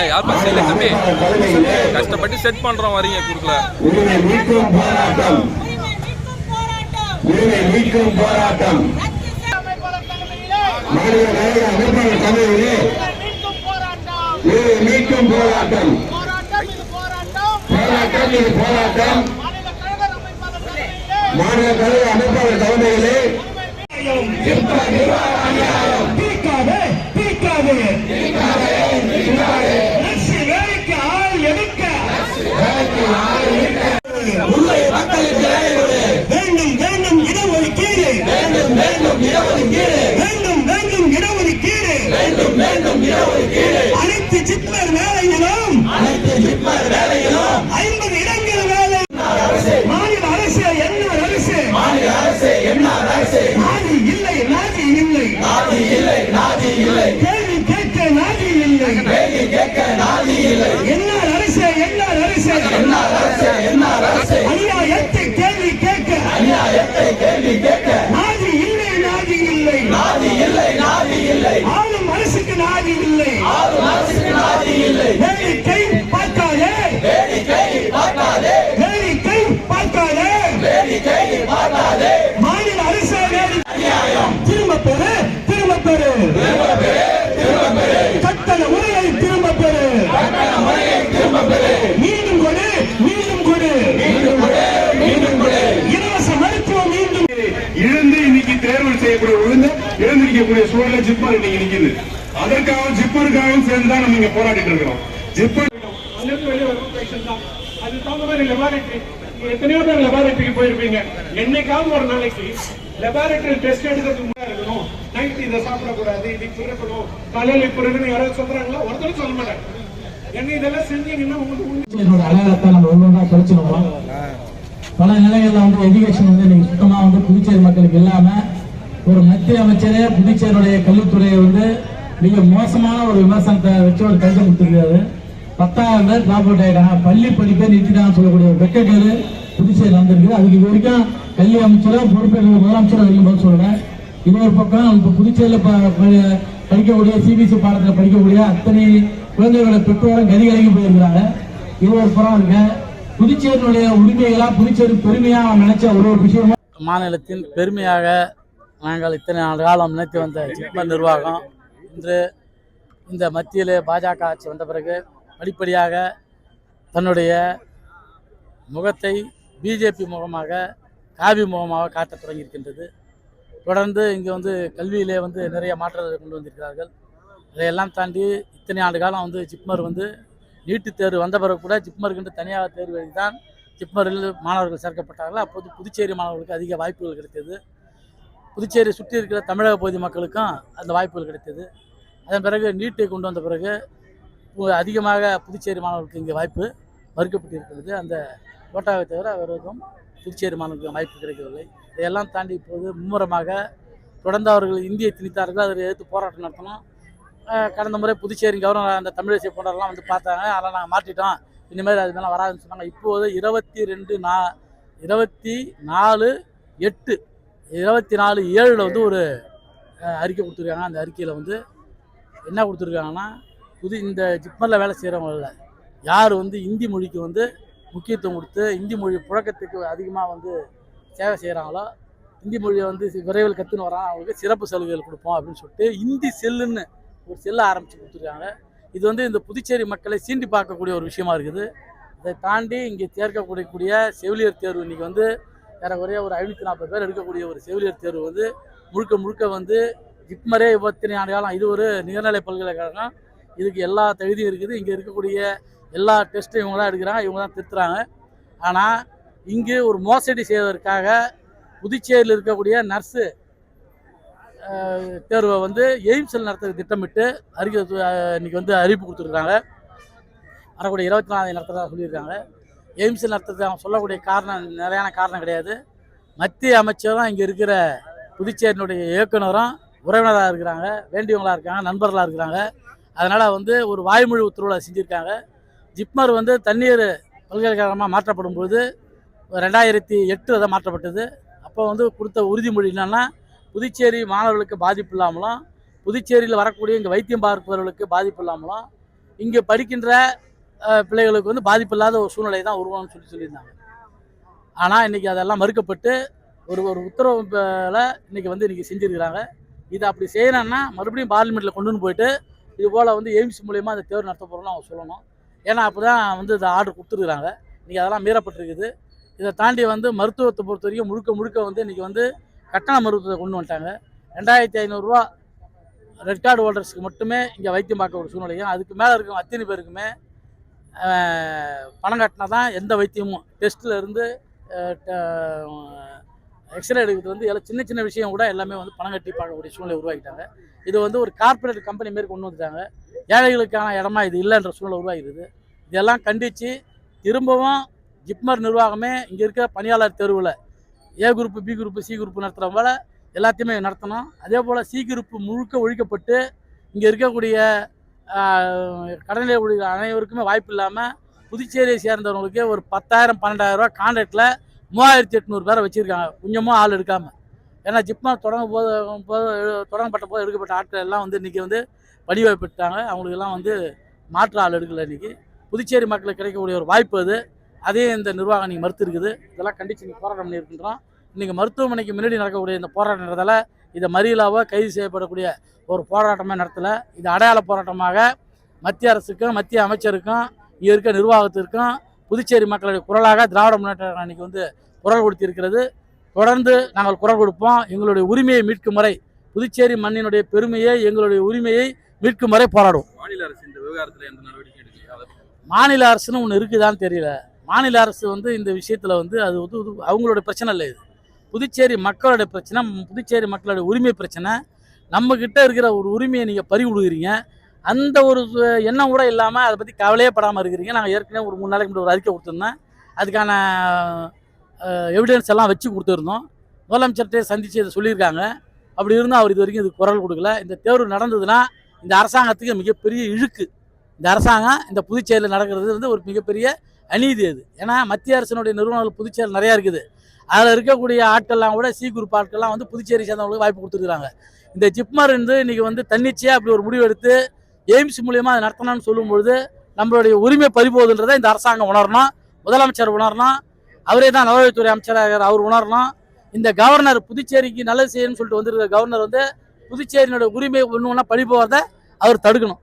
ஏ யாருப்பா செய்யல தம்பி? கஷ்டப்பட்டு செட் பண்றோம் வரீங்க குறுக்கல. போராட்டம். மீட்கும் போராட்டம். போராட்டம் இது போராட்டம். போராட்டம் இது போராட்டம். மாநில தலைவர் அமைப்பாளர் தலைமையிலே. தீக்காதே ஜிப்மர் வேலையிலும் அனைத்து ஜிப்மர் வேலையிலும் ஐம்பது இடங்கள் வேலை. மாநில அரசு என்ன அரசு. மாநில அரசு என்ன அரசு. நாதி இல்லை நாதி இல்லை. நாதி இல்லை நாதி இல்லை. கேள்வி கேட்க நாதி இல்லை. கேள்வி கேட்க நாதி இல்லை. என்ன அரசு என்ன அரசு. என்ன அரசு என்ன அரசு. அநியாயத்தை கேள்வி கேட்க. அநியாயத்தை கேள்வி கேட்க. நாதி இல்லை நாதி இல்லை. நாதி இல்லை நாதி இல்லை. ஆளும் அரசுக்கு நாதி இல்லை. ஆளும் பெறு கட்டண முறையை திரும்ப பெறு மீண்டும் கொடு மீண்டும் கொடு. இலவச மருத்துவம் மீண்டும். இழந்து இன்னைக்கு தேர்வு செய்யக்கூடிய விழுந்து இழந்திருக்கக்கூடிய சூழல ஜிப்மர் இன்னைக்கு நிக்குது. அதற்காகவும் ஜிப்பருக்காகவும் சேர்ந்து தான் நம்ம இங்க போராடிட்டு இருக்கிறோம். ஜிப்பர் அது தகுந்த மாதிரி லெபார்டரி எத்தனையோ பேர் லெபார்டரிக்கு போயிருப்பீங்க. என்னைக்காவது ஒரு நாளைக்கு லெபார்டரி டெஸ்ட் எடுக்கிறதுக்கு முன்னாடி நைட் இதை சாப்பிடக்கூடாது இது இப்ப இருக்கணும் காலையில் இப்ப இருக்குன்னு யாராவது சொல்றாங்களா? ஒருத்தரும் சொல்ல மாட்டாங்க. என்ன இதெல்லாம் செஞ்சீங்கன்னா உங்களுக்கு உண்மை. என்னோட அடையாளத்தை நம்ம ஒவ்வொன்றா பல நிலைகள்ல வந்து எஜுகேஷன் வந்து இன்னைக்கு சுத்தமா வந்து புதுச்சேரி மக்களுக்கு இல்லாம ஒரு மத்திய அமைச்சரே புதுச்சேரியுடைய கல்வித்துறையை வந்து மிக மோசமான ஒரு விமர்சனத்தை வச்சு ஒரு கருத்து கொடுத்துருக்காரு பத்தாயிரம் பேர் டிராப் அவுட் ஆயிட்டாங்க. பள்ளி படிப்பை நிறுத்திட்டாங்கன்னு சொல்லக்கூடிய ஒரு வெக்கக்கேடு புதுச்சேரி வந்திருக்கு அதுக்கு இது வரைக்கும் கல்வி அமைச்சரோ பொறுப்பேற்ற முதலமைச்சர் வரைக்கும் பதில் சொல்றேன் இன்னொரு பக்கம் இப்போ புதுச்சேரியில் ப- ப- படிக்கக்கூடிய சிபிஎஸ்சி பாடத்தில் படிக்கக்கூடிய அத்தனை குழந்தைகளோட பெற்றோரும் கதிகலங்கி போயிருக்கிறாங்க. இது ஒரு புறம் இருக்க புதுச்சேரியினுடைய உரிமைகளா புதுச்சேரி பெருமையா நினைச்ச ஒரு ஒரு விஷயமா மாநிலத்தின் பெருமையாக நாங்கள் இத்தனை ஆண்டு காலம் நினைத்து வந்த ஜிப்மர் நிர்வாகம் இன்று இந்த மத்தியில் பாஜக ஆட்சி வந்த பிறகு படிப்படியாக தன்னுடைய முகத்தை பிஜேபி முகமாக காவி முகமாக காட்டத் தொடங்கியிருக்கின்றது. தொடர்ந்து இங்கே வந்து கல்வியிலே வந்து நிறைய மாற்றங்கள் கொண்டு வந்திருக்கிறார்கள். இதையெல்லாம் தாண்டி இத்தனை ஆண்டு காலம் வந்து ஜிப்மர் வந்து நீட்டு தேர்வு வந்த பிறகு கூட ஜிப்மருக்கு தனியாக தேர்வு எழுதி தான் ஜிப்மரில் மாணவர்கள் சேர்க்கப்பட்டார்கள். அப்போது புதுச்சேரி மாணவர்களுக்கு அதிக வாய்ப்புகள் கிடைத்தது. புதுச்சேரி சுற்றி இருக்கிற தமிழக பகுதி மக்களுக்கும் அந்த வாய்ப்புகள் கிடைத்தது. அதன் பிறகு நீட்டை கொண்டு வந்த பிறகு அதிகமாக புதுச்சேரி மாணவர்களுக்கு இங்கே வாய்ப்பு மறுக்கப்பட்டிருக்கிறது. அந்த கோட்டாவை தவிர வேறு எதுவும் புதுச்சேரி மாணவர்களுக்கு வாய்ப்பு கிடைக்கவில்லை. இதையெல்லாம் தாண்டி இப்போது மும்முரமாக தொடர்ந்து அவர்கள் இந்தியை திணித்தார்கள். அதை எதிர்த்து போராட்டம் நடத்தணும். கடந்த முறை புதுச்சேரி கவர்னர் அந்த தமிழிசை போன்றவர்கள்லாம் வந்து பார்த்தாங்க. அதெல்லாம் நாங்கள் மாற்றிட்டோம். இனிமேல் அது மேலே வராதுன்னு சொன்னாங்க. இப்போது இருபத்தி ரெண்டு நா இருபத்தி நாலு எட்டு இருபத்தி நாலு ஏழில் வந்து ஒரு அறிக்கை கொடுத்துருக்காங்க. அந்த அறிக்கையில் வந்து என்ன கொடுத்துருக்காங்கன்னா புது இந்த ஜிப்மரில் வேலை செய்கிறவங்கள யார் வந்து இந்தி மொழிக்கு வந்து முக்கியத்துவம் கொடுத்து இந்தி மொழி புழக்கத்துக்கு அதிகமாக வந்து சேவை செய்கிறாங்களோ இந்தி மொழியை வந்து விரைவில் கற்றுன்னு வரான் அவங்களுக்கு சிறப்பு சலுகைகள் கொடுப்போம் அப்படின்னு சொல்லிட்டு இந்தி செல்லுன்னு ஒரு செல்லை ஆரம்பித்து கொடுத்துருக்காங்க. இது வந்து இந்த புதுச்சேரி மக்களை சீண்டி பார்க்கக்கூடிய ஒரு விஷயமா இருக்குது. இதை தாண்டி இங்கே சேர்க்கக்கூடிய செவிலியர் தேர்வு இன்றைக்கி வந்து ஏறக்குறைய ஒரு ஐநூற்றி நாற்பது பேர் எடுக்கக்கூடிய ஒரு செவிலியர் தேர்வு வந்து முழுக்க முழுக்க வந்து ஜிப்மரே இத்தனை ஆண்டு காலம் இது ஒரு நிகர்நிலை பல்கலைக்கழகம். இதுக்கு எல்லா தகுதியும் இருக்குது. இங்கே இருக்கக்கூடிய எல்லா டெஸ்ட்டும் இவங்க தான் எடுக்கிறாங்க. இவங்க தான் திருத்துறாங்க. ஆனால் இங்கு ஒரு மோசடி செய்வதற்காக புதுச்சேரியில் இருக்கக்கூடிய நர்ஸு தேர்வை வந்து எய்ம்ஸில் நடத்த திட்டமிட்டு அறிக்கை இன்றைக்கி இன்னைக்கு வந்து அறிவிப்பு கொடுத்துருக்காங்க. வரக்கூடிய இருபத்தி நாலாவது நடத்துறதாக சொல்லியிருக்காங்க. எய்ம்ஸில் நடத்துறது அவங்க சொல்லக்கூடிய காரணம் நிறையான காரணம் கிடையாது. மத்திய அமைச்சரும் இங்கே இருக்கிற புதுச்சேரியினுடைய இயக்குனரும் உறவினராக இருக்கிறாங்க. வேண்டியவங்களாக இருக்காங்க நண்பர்களாக இருக்கிறாங்க. அதனால் வந்து ஒரு வாய்மொழி உத்தரவில் செஞ்சுருக்காங்க. ஜிப்மர் வந்து தண்ணீர் பல்கலைக்கழகமாக மாற்றப்படும் போது ரெண்டாயிரத்தி எட்டு அதை மாற்றப்பட்டது. அப்போ வந்து கொடுத்த உறுதிமொழி என்னென்னா புதுச்சேரி மாணவர்களுக்கு பாதிப்பு இல்லாமலும் புதுச்சேரியில் வரக்கூடிய இங்கே வைத்தியம் பார்ப்பவர்களுக்கு பாதிப்பு இல்லாமலும் இங்கே படிக்கின்ற பிள்ளைகளுக்கு வந்து பாதிப்பு இல்லாத ஒரு சூழ்நிலை தான் உருவான்னு சொல்லி சொல்லியிருந்தாங்க. ஆனால் இன்றைக்கி அதெல்லாம் மறுக்கப்பட்டு ஒரு ஒரு உத்தரவுல இன்னைக்கு வந்து இன்றைக்கி செஞ்சுருக்கிறாங்க. இதை அப்படி செய்யணும்னா மறுபடியும் பார்லிமெண்ட்டில் கொண்டு வந்து போயிட்டு இது போல் வந்து எய்ம்ஸ் மூலயமா அந்த தேர்வு நடத்த போகிறோம்னு அவங்க சொல்லணும். ஏன்னா அப்போ தான் வந்து இந்த ஆர்டர் கொடுத்துருக்குறாங்க. இன்றைக்கி அதெல்லாம் மீறப்பட்டிருக்குது. இதை தாண்டி வந்து மருத்துவத்தை பொறுத்த வரைக்கும் முழுக்க முழுக்க வந்து இன்றைக்கி வந்து கட்டண மருத்துவத்தை கொண்டு வந்துட்டாங்க. ரெண்டாயிரத்தி ஐநூறுரூவா ரெட் கார்டு ஹோல்டர்ஸ்க்கு மட்டுமே இங்கே வைத்தியம் பார்க்க ஒரு சூழ்நிலையும் அதுக்கு மேலே இருக்கும் அத்தனை பேருக்குமே பணம் கட்டினா தான் எந்த வைத்தியமும் டெஸ்ட்டில் இருந்து எக்ஸ்ரே எடுக்கிறது வந்து எல்லாம் சின்ன சின்ன விஷயம் கூட எல்லாமே வந்து பணம் கட்டி பார்க்கக்கூடிய சூழ்நிலை உருவாக்கிட்டாங்க. இது வந்து ஒரு கார்ப்பரேட் கம்பெனி மாரி கொண்டு வந்துட்டாங்க. ஏழைகளுக்கான இடமா இது இல்லைன்ற சூழ்நிலை உருவாகிடுது இதெல்லாம் கண்டித்து திரும்பவும் ஜிப்மர் நிர்வாகமே இங்கே இருக்கிற பணியாளர் தேர்வில் A group B group C group நடத்துகிற போல எல்லாத்தையுமே நடத்தணும். அதே போல் சி குரூப் முழுக்க ஒழிக்கப்பட்டு இங்கே இருக்கக்கூடிய ஆஹ், கடனிலே அனைவருக்குமே வாய்ப்பு இல்லாமல் புதுச்சேரியை சேர்ந்தவங்களுக்கு ஒரு பத்தாயிரம் பன்னெண்டாயிரம் ரூபா கான்ட்ராக்டில் மூவாயிரத்தி எட்நூறு பேரை வச்சுருக்காங்க. கொஞ்சமும் ஆள் எடுக்காமல் ஏன்னா ஜிப்மர் தொடங்க போது போது தொடங்கப்பட்ட போது எடுக்கப்பட்ட ஆட்கள் எல்லாம் வந்து இன்றைக்கி வந்து வடிவமைப்பிட்டாங்க. அவங்களுக்கெல்லாம் வந்து மாற்று ஆள் எடுக்கல இன்றைக்கி புதுச்சேரி மக்களுக்கு கிடைக்கக்கூடிய ஒரு வாய்ப்பு அது. அதையும் இந்த நிர்வாகம் இன்னைக்கு மறுத்து இருக்குது இதெல்லாம் கண்டித்து நீங்கள் போராட்டம் பண்ணியிருக்கின்றோம். இன்றைக்கி மருத்துவமனைக்கு முன்னாடி நடக்கக்கூடிய இந்த போராட்டத்தில் இதை மறியலாவோ கைது செய்யப்படக்கூடிய ஒரு போராட்டமாக நடத்தலை. இது அடையாள போராட்டமாக மத்திய அரசுக்கும் மத்திய அமைச்சருக்கும் இங்கே இருக்க நிர்வாகத்திற்கும் புதுச்சேரி மக்களுடைய குரலாக திராவிட முன்னேற்ற அன்னைக்கு வந்து குரல் கொடுத்திருக்கிறது. தொடர்ந்து நாங்கள் குரல் கொடுப்போம். எங்களுடைய உரிமையை மீட்கும் வரை புதுச்சேரி மண்ணினுடைய பெருமையை எங்களுடைய உரிமையை மீட்கும் வரை போராடுவோம். மாநில அரசு இந்த விவகாரத்துல எந்த நடவடிக்கை மாநில அரசுன்னு ஒன்று இருக்குதான்னு தெரியல. மாநில அரசு வந்து இந்த விஷயத்தில் வந்து அது வந்து அவங்களோட பிரச்சனை இல்லை இது. புதுச்சேரி மக்களோட பிரச்சனை புதுச்சேரி மக்களோட உரிமை பிரச்சனை. நம்ம கிட்ட இருக்கிற ஒரு உரிமையை நீங்கள் பறி விடுகிறீங்க அந்த ஒரு சு- எண்ணம் கூட இல்லாமல் அதை பற்றி கவலையே படாமல் இருக்கிறீங்க. நாங்கள் ஏற்கனவே ஒரு மூணு நாளைக்கு முன்னாடி ஒரு அறிக்கை கொடுத்துருந்தேன். அதுக்கான எவிடன்ஸ் எல்லாம் வச்சு கொடுத்துருந்தோம். முதலமைச்சர்கிட்ட சந்தித்து இதை சொல்லியிருக்காங்க. அப்படி இருந்தால் அவர் இது வரைக்கும் இது குரல் கொடுக்கல. இந்த தேர்வு நடந்ததுன்னா இந்த அரசாங்கத்துக்கு மிகப்பெரிய இழுக்கு. இந்த அரசாங்கம் இந்த புதுச்சேரியில் நடக்கிறது வந்து ஒரு மிகப்பெரிய அநீதி அது. ஏன்னா மத்திய அரசினுடைய நிறுவனங்கள் புதுச்சேரி நிறையா இருக்குது. அதில் இருக்கக்கூடிய ஆட்கள்லாம் கூட சி குரூப் ஆட்கள்லாம் வந்து புதுச்சேரி சேர்ந்தவங்களுக்கு வாய்ப்பு கொடுத்துருக்காங்க இந்த ஜிப்மர் வந்து இன்றைக்கி வந்து தன்னிச்சையாக அப்படி ஒரு முடிவு எடுத்து எய்ம்ஸ் மூலியமாக அதை நடத்தணும்னு சொல்லும்பொழுது நம்மளுடைய உரிமை பறிபோகுதுன்றதை இந்த அரசாங்கம் உணரணும். முதலமைச்சர் உணரணும். அவரே தான் நலவழித்துறை அமைச்சராக அவர் உணரணும். இந்த கவர்னர் புதுச்சேரிக்கு நல்லது செய்யணும்னு சொல்லிட்டு வந்திருக்கிற கவர்னர் வந்து புதுச்சேரியினுடைய உரிமை ஒன்று ஒன்றா பறி போகிறத அவர் தடுக்கணும்.